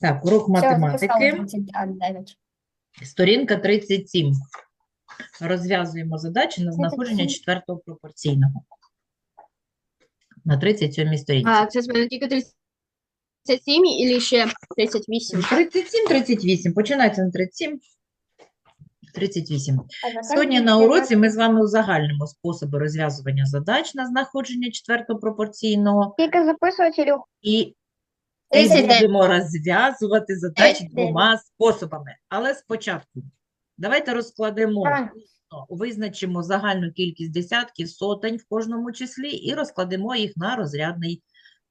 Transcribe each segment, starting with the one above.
Так, урок математики, 39. сторінка 37. Розв'язуємо задачі на знаходження 37. четвертого пропорційного. На 37 сторінці. А, це з мене тільки 37 і ще 38? 37, 38. Починається на 37. 38. Сьогодні на уроці ми з вами узагальнимо способи розв'язування задач на знаходження четвертого пропорційного Скільки записувати, Ілюх? і і 39. будемо розв'язувати задачі двома способами. Але спочатку давайте розкладемо, визначимо загальну кількість десятків, сотень в кожному числі і розкладемо їх на розрядний,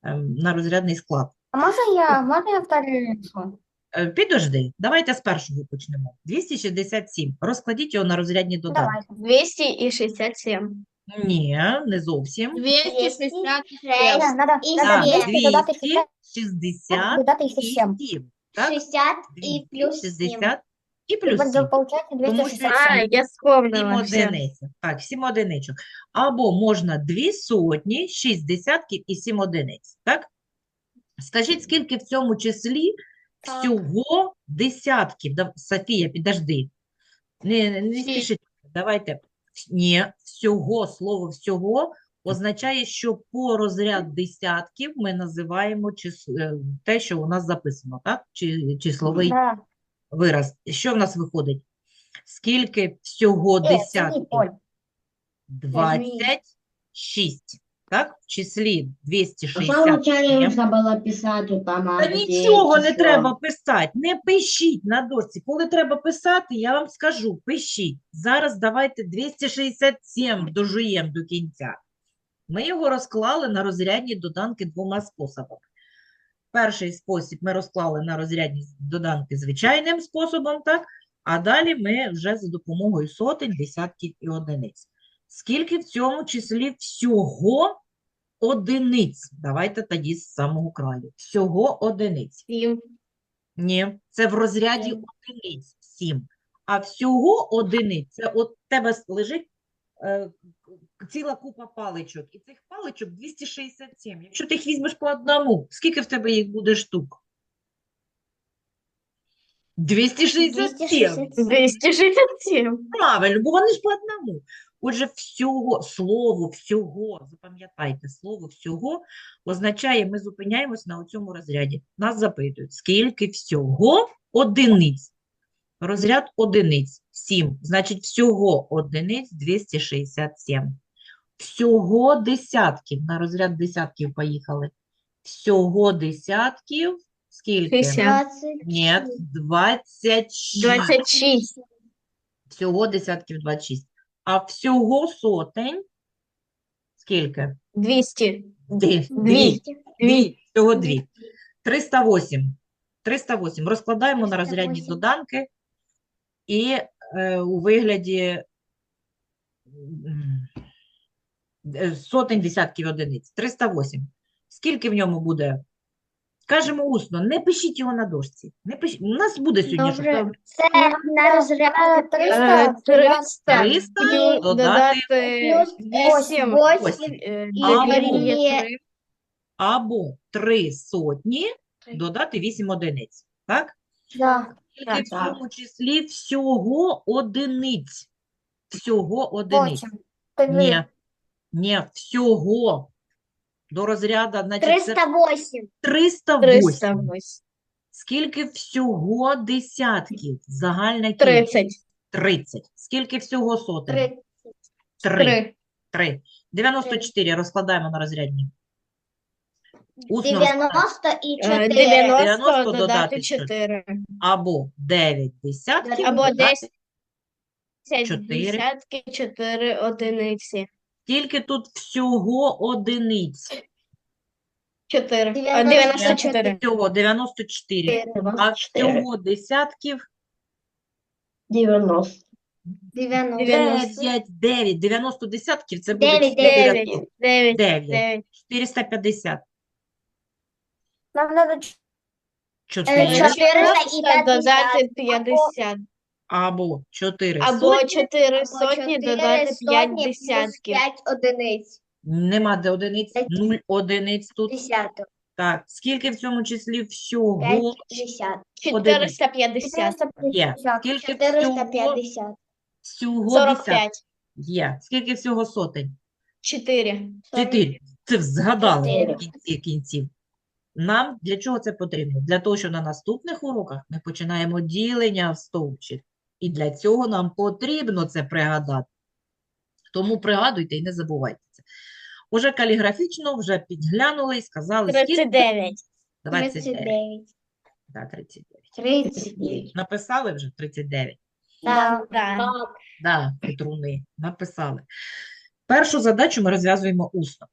ем, на розрядний склад. А можна я, можна я вторую? Е, Підожди, давайте з першого почнемо. 267. Розкладіть його на розрядні додатки. Давай. 267. Ні, не зовсім. 267. Надо, надо, І Так, надо 200 додати 60, 267. додати ще 7. Так? 60 і плюс 7. 60 і плюс 7. Получається Тому що 267. А, я Сім вспомнила. Так, сім одиничок. Або можна дві сотні, шість десятків і сім одиниць. Так? Скажіть, скільки в цьому числі Так. всього десятків? Дав- Софія, підожди. Не, не спішіть. Давайте. Ні, всього, слово всього означає, що по розряд десятків ми називаємо чис... е, те, що у нас записано, так? Чи, числовий Да. вираз. Що в нас виходить? Скільки всього Е, десятків? Оль. 26. Так? В числі Вначале 267. нужно было писать вот там, Та нічого не треба писати. Не пишіть на дошці. Коли треба писати, я вам скажу, пишіть. Зараз давайте 267 дожуємо до кінця. Ми його розклали на розрядні доданки двома способами. Перший спосіб ми розклали на розрядні доданки звичайним способом, так? А далі ми вже за допомогою сотень, десятків і одиниць. Скільки в цьому числі всього одиниць? Давайте тоді з самого краю. Всього одиниць. Сім. Ні, це в розряді Сім. одиниць 7. А всього одиниць це от тебе лежить е, ціла купа паличок. І цих паличок 267. Якщо ти їх візьмеш по одному, скільки в тебе їх буде штук? 267. 267. Правильно, бо вони ж по одному. Отже, всього, слово всього, запам'ятайте, слово всього означає, ми зупиняємось на цьому розряді. Нас запитують, скільки всього одиниць? Розряд одиниць 7, значить всього одиниць 267. Всього десятків, на розряд десятків поїхали. Всього десятків, скільки? 60. Ні, 26. 26. Всього десятків 26. А всього сотень скільки? 200. Дві. Дві. Дві. Всього дві. 308. 308. Розкладаємо на розрядні 308. доданки і е, у вигляді м, е, сотень, десятків одиниць. 308. Скільки в ньому буде? Кажемо усно, не пишіть його на дошці. Не пишіть. У нас буде сьогодні що? Це на розряд Е, 300, 300. 300 додати додати плюс 8. 8. Е, І дорівнює дорівнює три. або 3 сотні додати 8 одиниць. Так? Да. Скільки в так. цьому числі всього одиниць? Всього одиниць. 8. Ні, ні, всього. До розряду, значить, це 308. 308. 308. Скільки всього десятків? Загальна кількість 30. 30. Скільки всього сотень? 30. 3. 3. 3. 94 розкладаємо на розрядні. Усно розкладаємо. 90 і 4. 90 90 додати додати 4. Або 9 десятків Або додати 10 Чотири. десятки, 4 одиниці. Скільки тут всього одиниць? 4. Дев'яносто 94. Всього 94. А всього десятків 90. 90. 9, 9. 90 десятків це буде Дев'ять, 400. 9. 9. 9. 9. 450. Нам надо 4 4 і 50. додати 50. Або 4 Або сотні. 4 Або сотні 4 додати 5 десятків. 5 одиниць. Нема де одиниць, П'ять. 0 одиниць тут. Десяток. Так, скільки в цьому числі всього? 50. Подивись. 450. Є. Скільки всього? 450. Всього 45. десят- Є. Скільки всього сотень? 4. Чотири. Це згадали Чотири. в кінці кінців. Нам для чого це потрібно? Для того, що на наступних уроках ми починаємо ділення в стовпчик. І для цього нам потрібно це пригадати. Тому пригадуйте і не забувайте це. Уже каліграфічно вже підглянули і сказали, скільки? 39. 29. 39. Да, 39. 39. Написали вже 39? Так. Да. Да, Петруни, написали. Першу задачу ми розв'язуємо усно.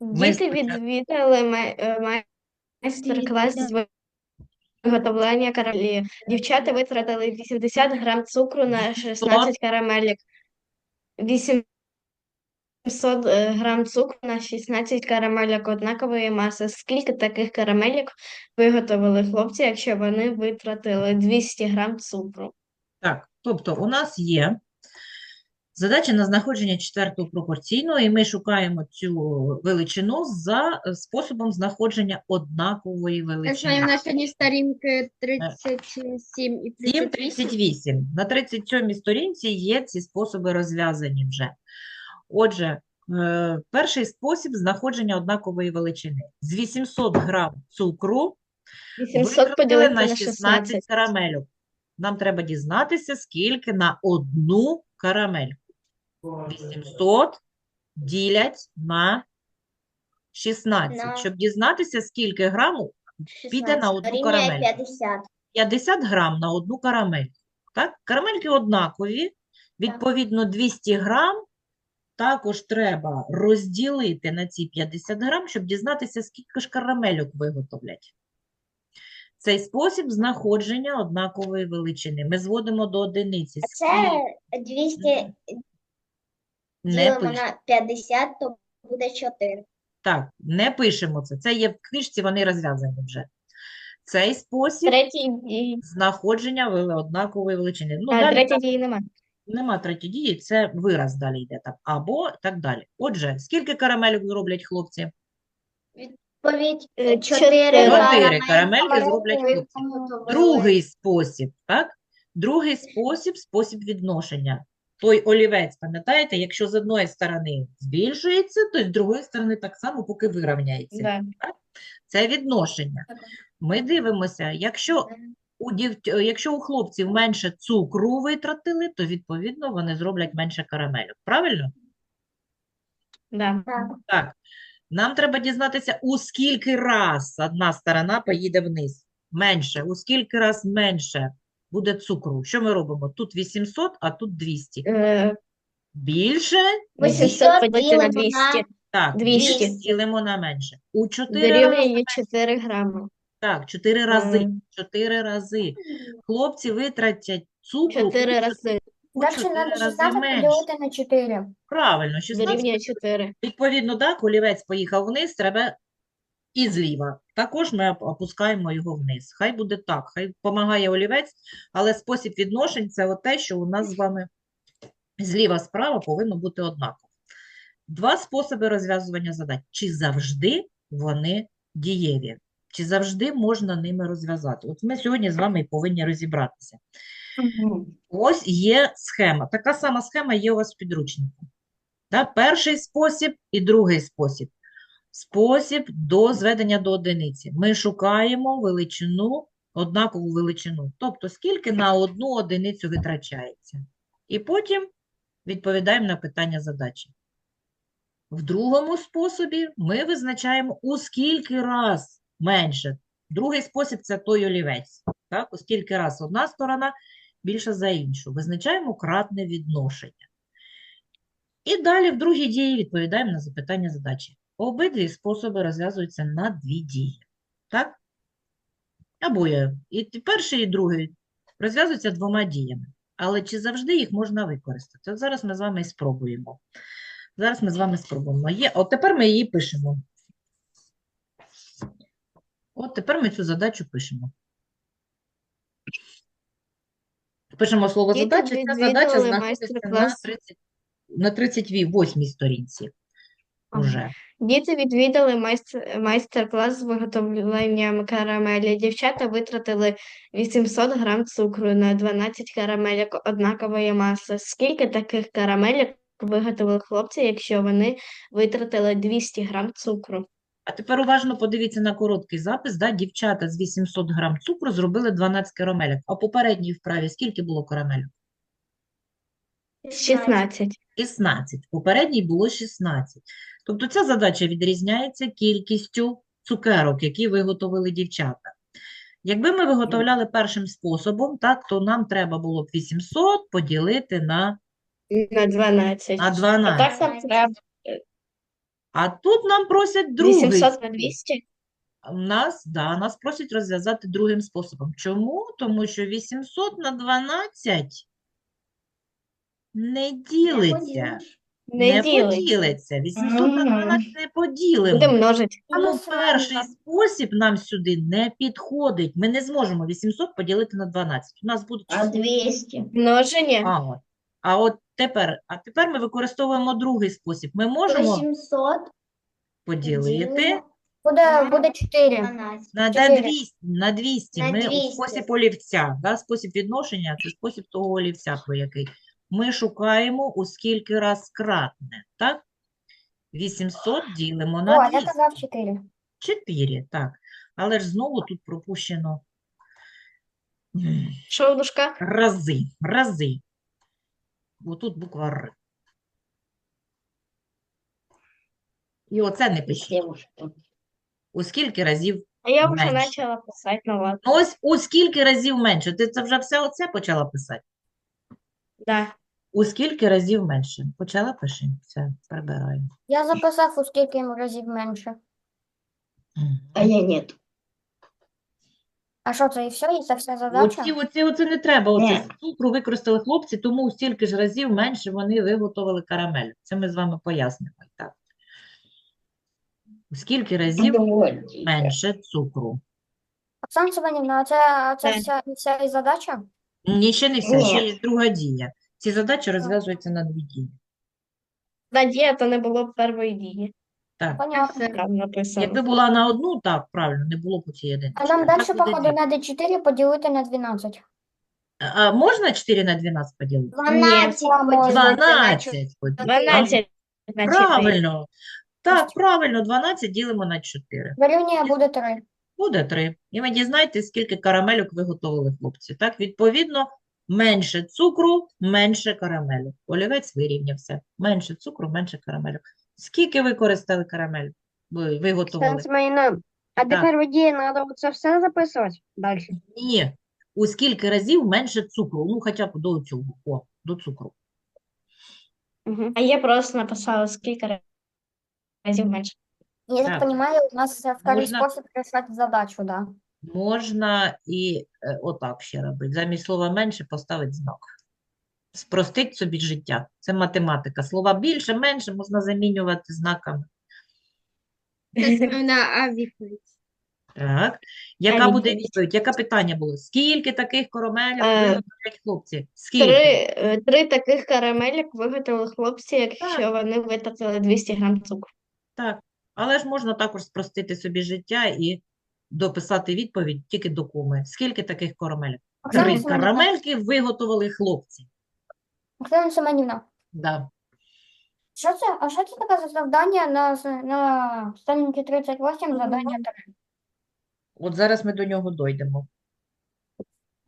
Ми Діти спочатку- відвідали май- е, майстер-клас з виготовлення карамелі. Дівчата витратили 80 грам цукру на 16 карамелік. 800 е, грам цукру на 16 карамелік однакової маси. Скільки таких карамелік виготовили хлопці, якщо вони витратили 200 грам цукру? Так, тобто у нас є задача на знаходження четвертого пропорційного, і ми шукаємо цю величину за е, способом знаходження однакової Я величини. знаю, на сьогодні сторінки 37 і 7, 38. 38. На 37 сторінці є ці способи розв'язані вже. Отже, е, перший спосіб знаходження однакової величини. З 800 грам цукру 800 поділити на на 16 16. карамельок. Нам треба дізнатися, скільки на одну карамельку. 800 ділять на 16. Щоб дізнатися, скільки граму, Піде на одну карамельку. 50. 50 грам на одну карамельку. Так? Карамельки однакові. Відповідно, 200 грам також треба розділити на ці 50 грам, щоб дізнатися, скільки ж карамельок виготовлять. Цей спосіб знаходження однакової величини. Ми зводимо до одиниці. Це 200 Не ділимо пишемо. на 50, то буде 4. Так, не пишемо це. Це є в книжці, вони розв'язані вже. Цей спосіб Третій дії. знаходження вели- однакової величини. Ну, А, далі третій дії нема. Нема третьої дії, це вираз далі йде там. Або так далі. Отже, скільки карамелів зроблять хлопці? Відповідь Е, 4 чотири. Чотири карамельки зроблять хлопці. Другий спосіб, так? Другий спосіб – спосіб відношення. Той олівець, пам'ятаєте, якщо з одної сторони збільшується, то з другої сторони так само, поки вирівняється. Да. Це відношення. Ми дивимося, якщо у дів... якщо у хлопців менше цукру витратили, то відповідно вони зроблять менше карамелю. Правильно? Да. Так. Нам треба дізнатися, у скільки раз одна сторона поїде вниз. Менше. У скільки раз менше буде цукру. Що ми робимо? Тут 800, а тут 200. Е, Більше? 800 поділити на 200. Так, 200. більше ділимо на менше. У 4 рази. Дорівнює 4 грами. Так, 4 рази. М. 4 рази. Хлопці витратять цукру 4 рази. у Далі 4 треба рази 16 менше. поділити на 4. Правильно, 16 Дорівнює 4. Відповідно, так, олівець поїхав вниз, треба і зліва. Також ми опускаємо його вниз. Хай буде так, хай допомагає олівець, але спосіб відношень – це те, що у нас з вами зліва-справа повинно бути однаково. Два способи розв'язування задач. Чи завжди вони дієві? Чи завжди можна ними розв'язати? От ми сьогодні з вами повинні розібратися. Ось є схема. Така сама схема є у вас в підручнику. Да? Перший спосіб і другий спосіб. Спосіб до зведення до одиниці. Ми шукаємо величину, однакову величину. Тобто, скільки на одну одиницю витрачається. І потім відповідаємо на питання задачі. В другому способі ми визначаємо, у скільки раз менше. Другий спосіб – це той олівець. Так? У скільки раз одна сторона більше за іншу. Визначаємо кратне відношення. І далі в другій дії відповідаємо на запитання задачі. Обидві способи розв'язуються на дві дії. Так? Або є. І перший, і другий розв'язуються двома діями. Але чи завжди їх можна використати? От зараз ми з вами і спробуємо. Зараз ми з вами спробуємо. Є. От тепер ми її пишемо. От тепер ми цю задачу пишемо. Пишемо слово задача. Ця задача знаходиться на майстер-клас. 30, на 38 сторінці. Уже. Діти відвідали майстер, майстер-клас з виготовлення карамелі. Дівчата витратили 800 грам цукру на 12 карамелек однакової маси. Скільки таких карамелек виготовили хлопці, якщо вони витратили 200 грам цукру? А тепер уважно подивіться на короткий запис. Да? Дівчата з 800 грам цукру зробили 12 карамелек. А в попередній вправі скільки було карамелек? 16. 16. Попередній було 16. Тобто ця задача відрізняється кількістю цукерок, які виготовили дівчата. Якби ми виготовляли першим способом, так, то нам треба було б 800 поділити на, На 12. на А 12. так нам треба А тут нам просять другий 800 на 200? Нас, да, нас просять розв'язати другим способом. Чому? Тому що 800 на 12 не ділиться. Не Не ділить. поділиться. 800 на 12 не поділимо. Буде множить. Тому перший спосіб нам сюди не підходить. Ми не зможемо 800 поділити на 12. У нас буде А число 200? Множення. А, от. А от тепер, а тепер ми використовуємо другий спосіб. Ми можемо 800 поділити Буде, буде 4. 12. на Чотири. 200, на 200. На Ми у спосіб олівця, да? Спосіб відношення – це спосіб того олівця, про який. Ми шукаємо, у скільки раз кратне, так? 800 ділимо на О, я казав 4. 4, так. Але ж знову тут пропущено м, Що в рази, рази. Бо тут буква Р. І оце не пишіть. У скільки разів? А я вже Менше. почала писати, ну ладно. Ну, Ось у скільки разів менше? Ти це вже все оце почала писати? Да. У скільки разів менше? Почала пиши. Все, прибираємо. Я записав у скільки разів менше. Мгм. я нет. А що це і все? І це вся задача? Оці, оці, оце не треба. Оце Ні. з цукру використали хлопці, тому у стільки ж разів менше вони виготовили карамель. Це ми з вами пояснимо. і Так. У скільки разів менше цукру? Оксана Семенівна, а це, а це Так. вся, вся і задача? Ні, ще не все, ще є друга дія. Ці задачі розв'язуються на дві дії. Надія, то не було б першої дії. Так, Понятно. Там написано. якби була на одну, так, правильно, не було б у цій. А нам далі, походу, треба 4 поділити на 12. А можна 4 на 12 поділити? 12 А, можна. 12 поділити. 12 на 4. Правильно. Так, правильно, 12 ділимо на 4. Дорівнює буде 3. Буде 3. І ви дізнаєтесь, скільки карамелюк виготовили хлопці. Так, відповідно, менше цукру, менше карамелю. Олівець вирівнявся. Менше цукру, менше карамелю. Скільки використали карамелю? Ви виготовили? Семенівна, а тепер водії треба це все записувати далі. Ні. У скільки разів менше цукру? Ну, хоча б до цього. О, до цукру. Угу. А я просто написала, скільки разів менше. Я так Так. розумію, у нас в кожен Можна- спосіб рішати задачу, да. Можна і е, отак ще робити. Замість слова менше поставити знак. Спростить собі життя. Це математика. Слова більше, менше можна замінювати знаками. а відповідь? Так. Яка буде відповідь? Яке питання було? Скільки таких коромелів Е, виготовляють хлопці? Скільки? Три, е, три таких карамелек виготовили хлопці, якщо вони витратили 200 грам цукру. Так. Але ж можна також спростити собі життя і дописати відповідь тільки до коми. Скільки таких? Оксана Три карамельки виготовили хлопці. Оксана Семенівна, Да. що це, а що це таке за завдання на, на сторінці 38, завдання 3? От зараз ми до нього дойдемо.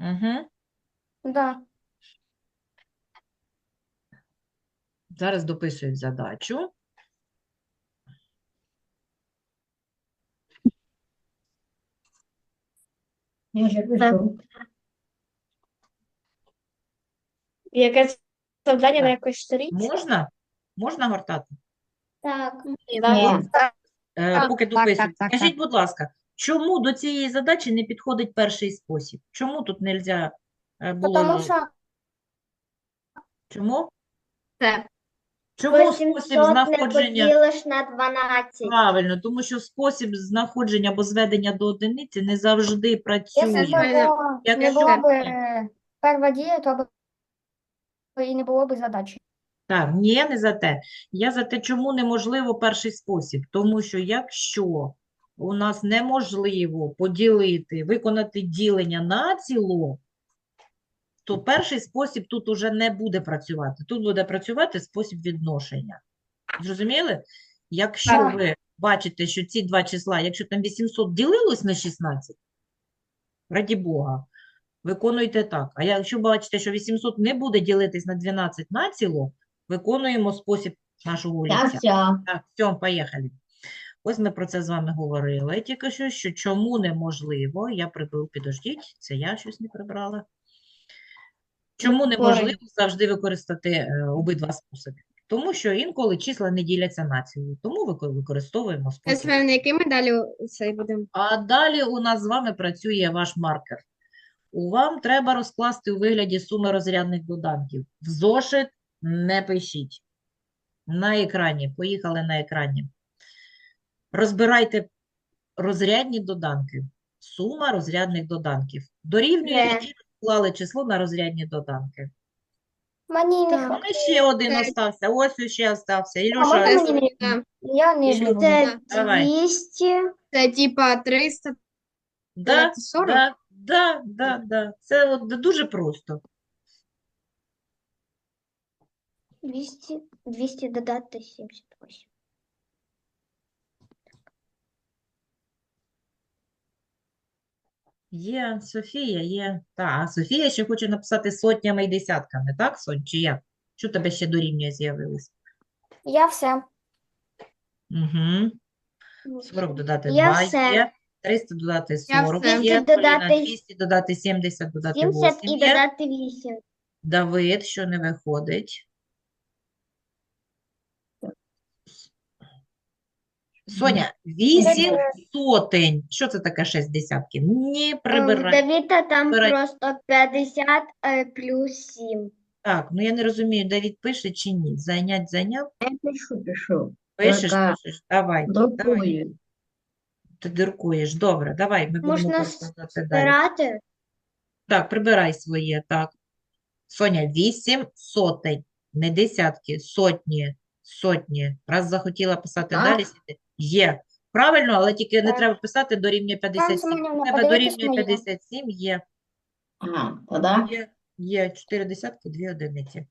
Угу. Да. Зараз дописують задачу. Яке завдання на якоїсь сторінці? Можна? Можна гортати? Так. Е, Так, поки так, дописують. так, так, Скажіть, будь ласка, чому до цієї задачі не підходить перший спосіб? Чому тут не можна було? Тому що Чому? Це. Чому спосіб 800 не знаходження? поділиш на 12. Правильно, тому що спосіб знаходження або зведення до одиниці не завжди працює. було, не Якщо- було б е, перша дія, то б і не було б задачі. Так, ні, не за те. Я за те, чому неможливо перший спосіб. Тому що якщо у нас неможливо поділити, виконати ділення на ціло, то перший спосіб тут уже не буде працювати. Тут буде працювати спосіб відношення. Зрозуміли? Якщо Так. ви бачите, що ці два числа, якщо там 800 ділилось на 16, раді Бога, виконуйте так. А якщо бачите, що 800 не буде ділитись на 12 націло, виконуємо спосіб нашого олівця. Так, все, поїхали. Ось ми про це з вами говорили тільки що, що чому неможливо, я приберу, підождіть, це я щось не прибрала. Чому неможливо завжди використати е, обидва способи? Тому що інколи числа не діляться націлою, тому використовуємо спосіб. на який ми далі цей будемо? А далі у нас з вами працює ваш маркер. У вам треба розкласти у вигляді суми розрядних доданків. В зошит не пишіть. На екрані. Поїхали на екрані. Розбирайте розрядні доданки. Сума розрядних доданків. Дорівнює Розклали число на розрядні доданки. Мені не Так. ще один остався. Ось ще остався. А Ілюша, можна мені? Я не живу. давай. 200. Це типа 300, Да, 40? да, да, да, да. Це от дуже просто. 200, 200 додати 78. Є Софія, є. Так, а Софія ще хоче написати сотнями і десятками, так, Сонь, чи як? Що тебе ще дорівнює з'явилось? Я все. Угу. 40 додати Я 2 все. є. 300 додати Я 40 все. є. 200 Поліна, додати 200 додати 70 додати 70 8 і є. додати 8. Давид, що не виходить? Соня, 8 сотень. Що це таке 6 десятків? Ні, прибирай. Давіда там Прибирай. просто 50 е, плюс 7. Так, ну я не розумію, Давід пише чи ні. Зайнять, зайняв? Я пишу, пишу. Пишеш, Только пишеш. Давай, Друкую. ти диркуєш. Добре, давай, ми будемо Можна далі. Збирати. Так, прибирай своє, так. Соня, 8 сотень, не десятки, сотні, сотні. Раз захотіла писати Так. далі, сиди. Є. Правильно, але тільки не треба писати дорівнює 57. Семенівна, У тебе дорівнює моє. 57, є. Ага, тогда Є, є 4 десятки, 2 одиниці.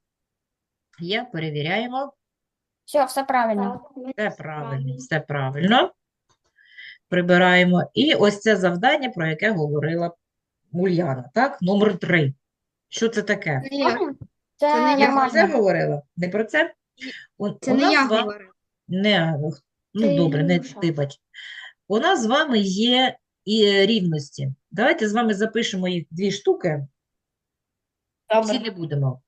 Є, перевіряємо. Все, все правильно. Все правильно, все правильно. Прибираємо. І ось це завдання, про яке говорила Ульяна, так? Номер 3. Що це таке? Це. Не я про це говорила? Не про це? Це у не нас я говорю. Не, ну добре, не Ілюша. ти бач. У нас з вами є і е, рівності. Давайте з вами запишемо їх дві штуки. Всі не будемо.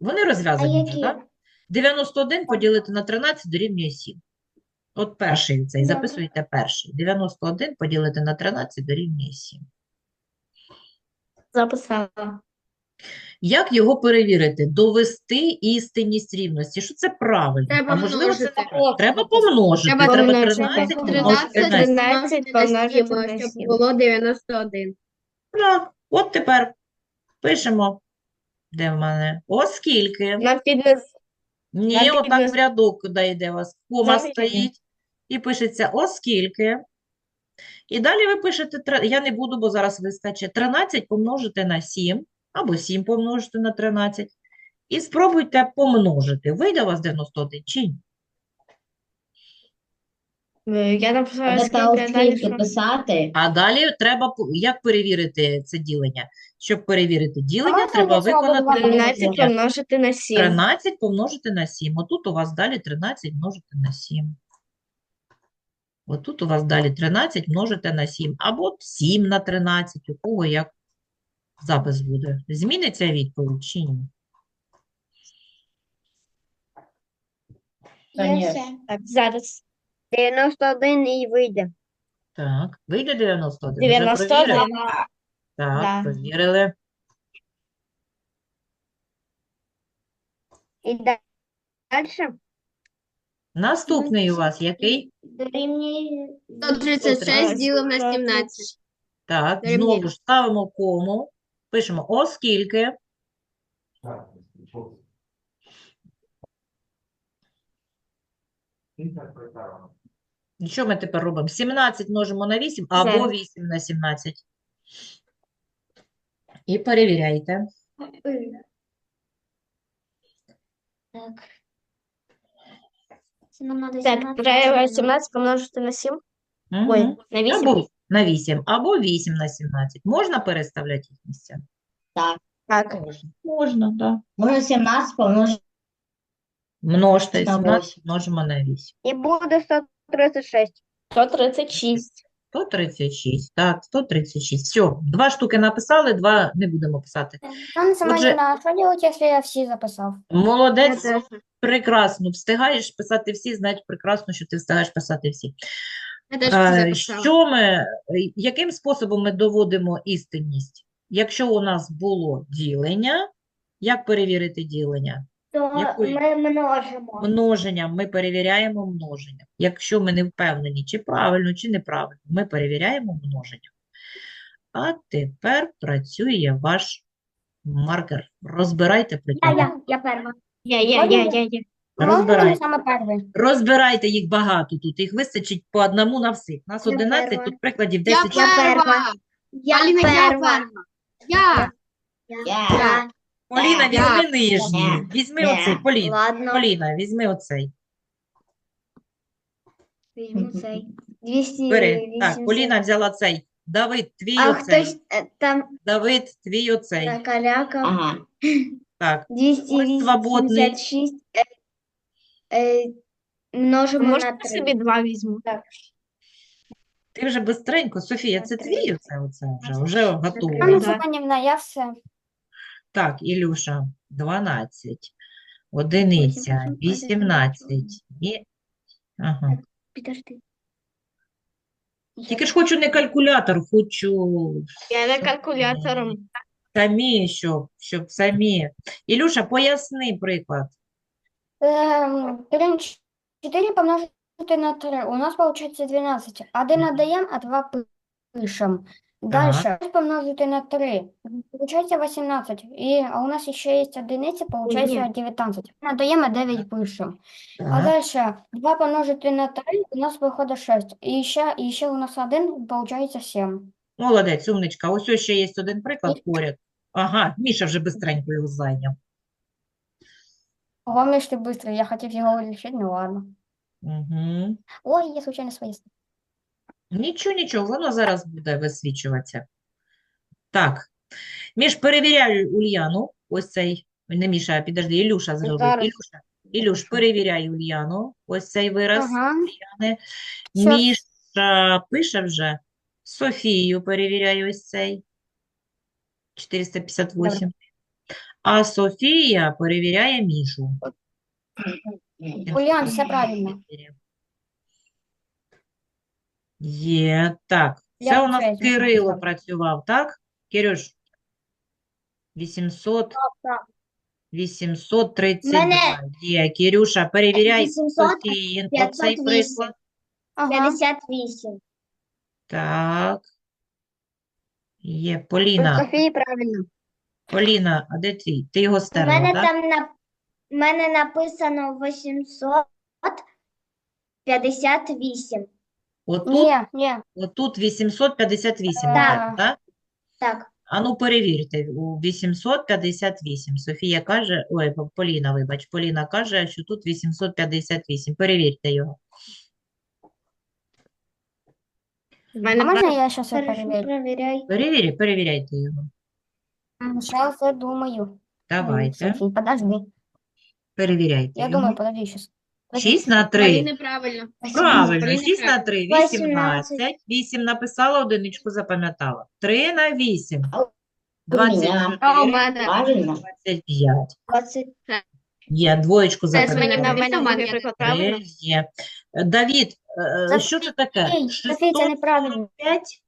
Вони розв'язані вже, так? 91 поділити на 13 дорівнює 7. От перший цей, записуйте перший. 91 поділити на 13 дорівнює 7. Записала. Як його перевірити? Довести істинність рівності. Що це правильно? Треба А можливо, це помножити. неправильно. Треба помножити. Треба Треба помножити. 13 Тринадцять помножити на 7. 13 помножити на щоб 7. було 91. Так, от тепер пишемо. Де в мене? Оскільки. На піднес Ні, на отак піднес- в рядок, куди йде у вас. Кома Замість. стоїть. І пишеться оскільки. І далі ви пишете, тре- я не буду, бо зараз вискочить. 13 помножити на 7, або 7 помножити на 13. І спробуйте помножити. Вийде у вас 91 чи ні? Е, Я написала скільки, далі що? писати. А далі треба, як перевірити це ділення? Щоб перевірити ділення, Давайте треба виконати 13 ділення. помножити на 7. 13 помножити на 7. Отут у вас далі 13 множити на 7. Отут у вас далі 13 множите на 7. Або 7 на 13, у кого як запис буде. Зміниться відповідь чи ні? Так, зараз. 91 і вийде. Так, вийде 91. Вже 91. провірили? Так, Да. провірили. І далі Наступний у вас який? Дорівнює 136 ділимо на 17. Так, знову ж ставимо кому. Пишемо, оскільки І що ми тепер робимо? 17 множимо на 8 або Зараз. 8 на 17. І перевіряйте. Так. Це нам надо Так, 17 треба 17 помножити на 7. Мгм. Ой, на 8. Або на 8, або 8 на 17. Можна переставляти їх місця? Так. Можна. Можна, так. Можно 17 помножить Множте На 17 восемь. множимо на 8. І буде 136. 136. 136, так, 136. Все, два штуки написали, два не будемо писати. Анна Семенівна, а що робити, якщо я всі записав? Молодець, прекрасно. Встигаєш писати всі, значить прекрасно, що ти встигаєш писати всі. Я Е, Що ми, яким способом ми доводимо істинність? Якщо у нас було ділення, як перевірити ділення? То Якої? ми множимо. Множенням ми перевіряємо множення. Якщо ми не впевнені, чи правильно, чи неправильно, ми перевіряємо множення. А тепер працює ваш маркер. Розбирайте Я, приклади. я, я перша. Я, я, я, я, я. Розбирайте. саме перший? Розбирайте їх багато тут. Їх вистачить по одному на всіх. Нас Я 11, перша. тут прикладів Я 10. Я перша. Я Аліна, я перша. перша. Я. Я. Я. Я. Поліна, Я. візьми нижній. Я. Візьми Я. оцей. Поліна, Ладно. Поліна, візьми оцей. Візьму цей. Бери. Так, Поліна взяла цей. Давид, твій А оцей. хтось е, там Давид, твій оцей. накалякав. Ага. Так. свободний. 286 е, множимо на Можна 3. собі два візьму. Ти вже бистренько. Софія, це твій оце, оце вже, вже готово. Анна Да. Я все. Так, Ілюша, 12. Одиниця, Потім 18. І... Ага. Підожди. Тільки ж хочу не калькулятор, хочу Я не калькулятором. самі, щоб, щоб самі. Ілюша, поясни приклад. Ем, 3, 4 помножити на 3. У нас виходить 12. Один Мгм. отдаємо, а 2 пишемо. Дальше помножити на 3. Получається 18. І, а у нас ще є одиниця, получається 19. Надаємо 9 пишемо. А дальше 2 помножити на 3, у нас виходить 6. І ще, і ще у нас 1, получається 7. Молодець, умничка. Ось ще є один приклад поряд. Ага, Міша вже бистренько його зайняв. Що ти швидко, я хотів його вирішити, ну ладно. Угу. Ой, я случайно своє. Нічого, нічого, воно зараз буде висвічуватися. Так. Міш, перевіряй Ульяну. Ось цей. Ой, Не Міша, підожди, Ілюша зробив. Зараз. Ілюша, Ілюш, перевіряй Ульяну. Ось цей вираз. Ага. Уляни. Міша пише вже. Софію перевіряй ось цей. 458. А Софія перевіряє Мішу. Улян, все правильно. Є, так. Це у нас Кирило працював, так? Кирюш, 800, так. 832. Мене- Є, Кирюша, перевіряй 800, Софіїн оцей 508. приклад. Ага. 58. Так. Є, Поліна. Софії правильно. Поліна, а де твій? Ти його У стерла, мене так? там на у мене написано 858. Отут, Ні, ні. отут 858, Так. так? так? Так. А ну перевірте, у 858. Софія каже, ой, Поліна, вибач, Поліна каже, що тут 858. Перевірте його. В А мене можна я зараз перевірю? перевіряй. Перевірі, перевіряйте його. Зараз я думаю. Давайте, Софій, подожди. перевіряйте Я його. думаю, подожди сейчас. 6 на 3. Поліни правильно. Правильно, 6 на 3, 18. 18. 8 написала, одиничку запам'ятала. 3 на 8. А у 24, мене. 25. 20. Є, двоєчку Це з мене запам'ятала. на мене приклад, правильно? Три Є. Е, Давід, е, що це таке? Ей, Софій, це неправильно. 645?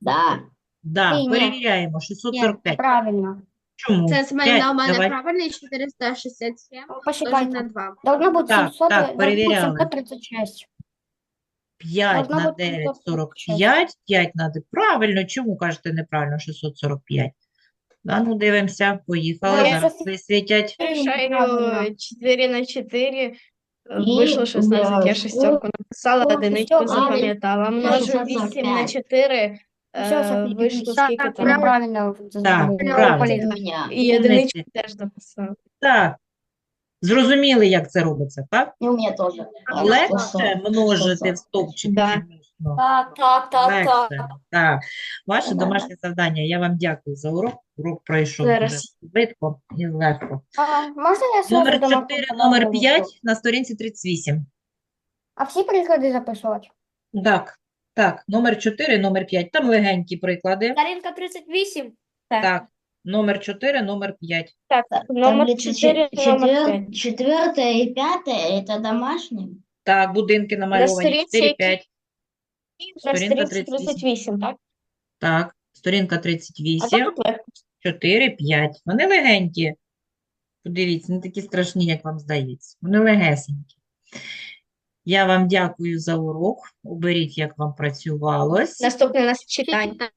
Да. Да, Ні, ні. перевіряємо. Ні, 645. правильно. Чому? Це з мене П'ять, на мене давай. правильно і 467 Ну, множить на 2. Должно бути Так, 700, так, должно бути перевіряли. 736. 5 Должно на бути 9, 646. 45. 5 на 9. Правильно, чому кажете неправильно 645? А ну дивимося, поїхали. Ну, я Зараз Софі- висвітять. Правильно. Решаю 4 на 4. Е, Вийшло 16, я шестерку написала, О, одиничку шестерка. запам'ятала. Множу 8 на 4, Все, Софія, вийшло так, скільки так, там? правильно Так, правильно. І одиничку теж записала. Так. Зрозуміли, як це робиться, так? И у меня тоже. Так, Легше множити в Хорошо. стовпчик, Да. чим. Так, так, так, так. Легше. Так. Ваше домашнє завдання. Я вам дякую за урок. Урок пройшов Зараз. швидко і легко. А, можна я сразу Номер домашнє 4, завдання номер вивчу? 5 на сторінці 38. А всі приклади записувати? Так, так, номер 4, номер 5. Там легенькі приклади. Сторінка 38. Так, номер 4, номер 5. Так, номер 4, номер 5. Четвертое и пятое это домашние. Так, будинки намальовані. сторінці 4, які? 5. На Сторінка 38. 38, так? Так, сторінка А 38. тут легко. 4, 5. Вони легенькі. Подивіться, не такі страшні, як вам здається. Вони легесенькі. Я вам дякую за урок. Оберіть, як вам працювалось. Наступне у нас читання.